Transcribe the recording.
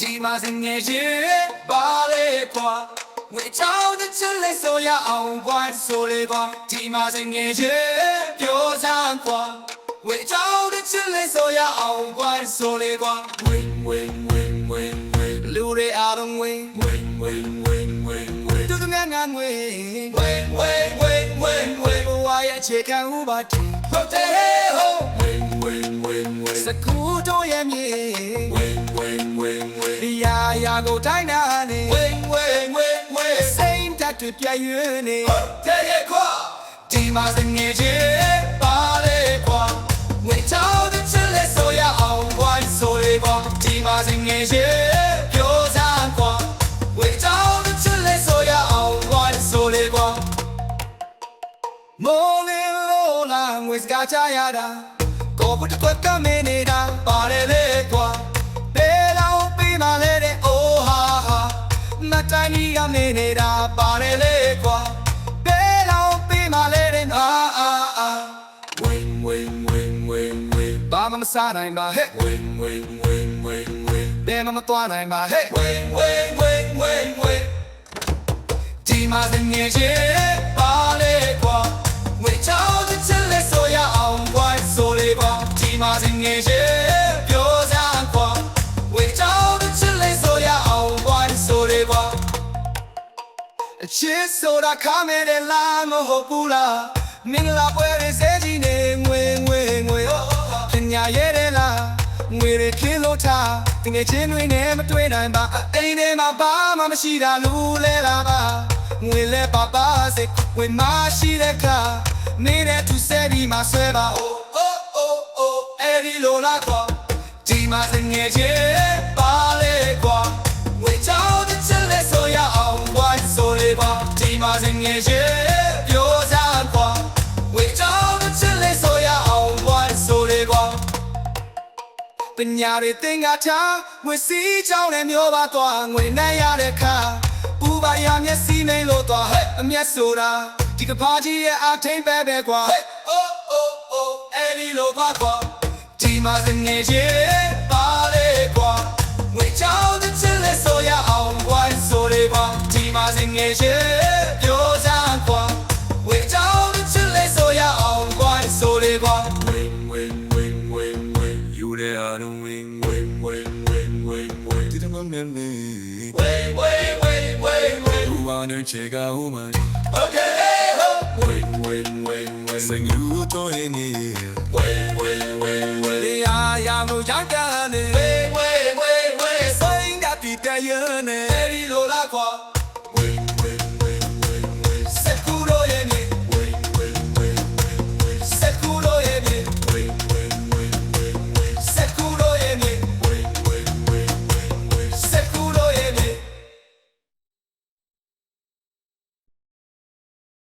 ဒီမှာစငယ်ချင်းပါလေကွာဝေချောင်းတဲ့ချစ်လေးဆိုရအောင်ဘွားဆိုလေးကွာဒီမှာစငယ်ချင်းပြောစမ်းကွာဝေချောင်းတဲ့ချစ်လေးဆိုရအောင်ဘွားဆိုလေးကွာ win win win win win လူတွေအားလုံး win win win win win win တူတူငန်းငန်း win win win win win win ဘဝရဲ့အခြေခံဥပဒေဟုတ်တယ်ဟို win win win win စကူတို့ရဲ့မြေ win win win win ဒီယာ ယာကိုတိုင်းတာနေ win win win win စိမ့်တတ်တွေပြည့်ရွံ့နေတဲ့ရဲ့ခွာဒီမှာစငယ်ချင်းပါလေခွာငွေချောင်းတဲ့ချစ်လက်ဆိုရအောင်ဘွားဆိုလေးခွာဒီမှာစငယ်ချင်းပြောစမ်းခွာငွေချောင်းတဲ့ချစ်လက်ဆိုရအောင်ဘွားဆိုလေးခွာမိုးလင်းလို့လာငွေစကားချရတာကိုဘုတ်တွက်ကမင်းနေတာပါတယ်လေကွာ တိုင်းကြီးကမင်းနေတာပါတယ်လေကွာဘယ်တော့ပြီးမှလဲတဲ့အာအာအာ win win win win win ဘာမှမစားနိုင်ပါ hey win win win win win ဘယ်မှမသွားနိုင်ပါ hey win win win win win ဒီမှာစငယ်ချင်း အချစ်ဆိုတာခါမဲတဲ့လားမဟုတ်ဘူးလားမင်္ဂလာပွဲတွေစဲကြီးနေငွေငွေငွေပညာရဲတဲ့လားငွေတွေခင်းလို့ထားတငယ်ချင်းတွေနဲ့မတွေ့နိုင်ပါအိမ်ထဲမှာဘာမှမရှိတာလူလဲလာပါငွေလဲပါပါစေဝေမရှိတဲ့ခါနေတဲ့သူစဲဒီမှာဆွဲပါ oh oh oh oh အဲ့ဒီလိုလားကွာဒီမှာစငယ်ချင်းပါ မှာစငယ်ချင်းပြောစားကွာငွေချောင်းတဲ့ချစ်လက်ဆိုရအောင်ဘွားဆိုလေးကွာပညာတွေသင်္ကာထားငွေစည်းကြောင်းနဲ့မျိုးပါသွားငွေနဲ့ရတဲ့ခါဥပါရမျက်စိမိန်လို့သွားဟဲ့အမျက်ဆိုတာဒီကဘာကြီးရဲ့အထိန်ပဲပဲကွာဟဲ့အိုးအိုးအိုးအဲ့ဒီလိုပါကွာဒီမှာစငယ် win didn't want me win win win win win who wanna check out woman okay ho win win win win sing you to any win win win win yeah yeah no young girl win win win win sing that beat that you ne ဒီလိုလားကွာ